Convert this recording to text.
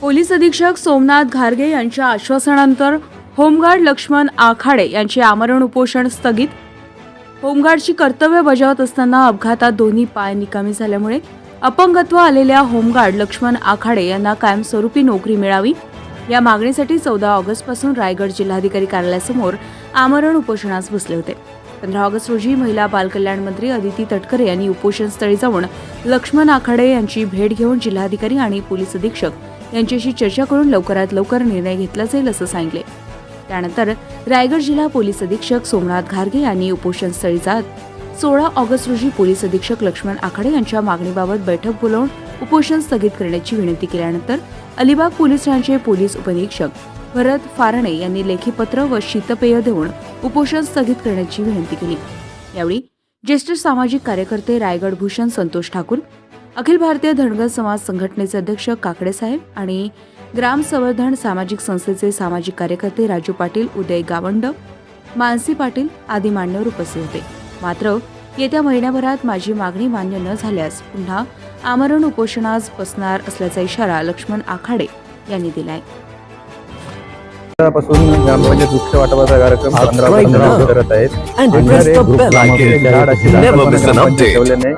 Police अधीक्षक सोमनाथ घारगे यांच्या आश्वासनानंतर होमगार्ड लक्ष्मण आखाडे यांचे आमरण उपोषण स्थगित. होमगार्डची कर्तव्य बजावत असताना अपघातात दोन्ही पाय निकामी झाल्यामुळे अपंगत्व आलेल्या होमगार्ड लक्ष्मण आखाडे यांना कायमस्वरूपी नोकरी मिळावी. या मागणीसाठी चौदा ऑगस्टपासून रायगड जिल्हाधिकारी कार्यालयासमोर आमरण उपोषणास बसले होते. पंधरा ऑगस्ट रोजी महिला बालकल्याण मंत्री अदिती तटकरे यांनी उपोषणस्थळी जाऊन लक्ष्मण आखाडे यांची भेट घेऊन जिल्हाधिकारी आणि पोलीस अधीक्षक यांच्याशी चर्चा करून लवकरात लवकर निर्णय घेतला जाईल असं सांगितले. त्यानंतर रायगड जिल्हा पोलीस अधीक्षक सोमनाथ घारगे यांनी उपोषणस्थळी जात सोळा ऑगस्ट रोजी पोलीस अधीक्षक लक्ष्मण आखाडे यांच्या मागणीबाबत बैठक बोलावून उपोषण स्थगित करण्याची विनंती केल्यानंतर अलिबाग पोलीस ठाण्याचे पोलीस उपनिरीक्षक भरत फारणे यांनी लेखी पत्र व शीतपेय देऊन उपोषण स्थगित करण्याची विनंती केली. यावेळी ज्येष्ठ सामाजिक कार्यकर्ते रायगड भूषण संतोष ठाकूर अखिल भारतीय धनगर समाज संघटनेचे अध्यक्ष काकडे साहेब आणि ग्राम संवर्धन सामाजिक संस्थेचे सामाजिक कार्यकर्ते राजू पाटील उदय गावंड मानसी पाटील आदी मान्यवर उपस्थित होते. मात्र येत्या महिन्याभरात माझी मागणी मान्य न झाल्यास पुन्हा आमरण उपोषणास बसणार असल्याचा इशारा लक्ष्मण आखाडे यांनी दिलाय. पासून ग्रामपंचायत वृक्ष वाटपाचा कार्यक्रम पंधरा. करत आहेत. ठेवल्याने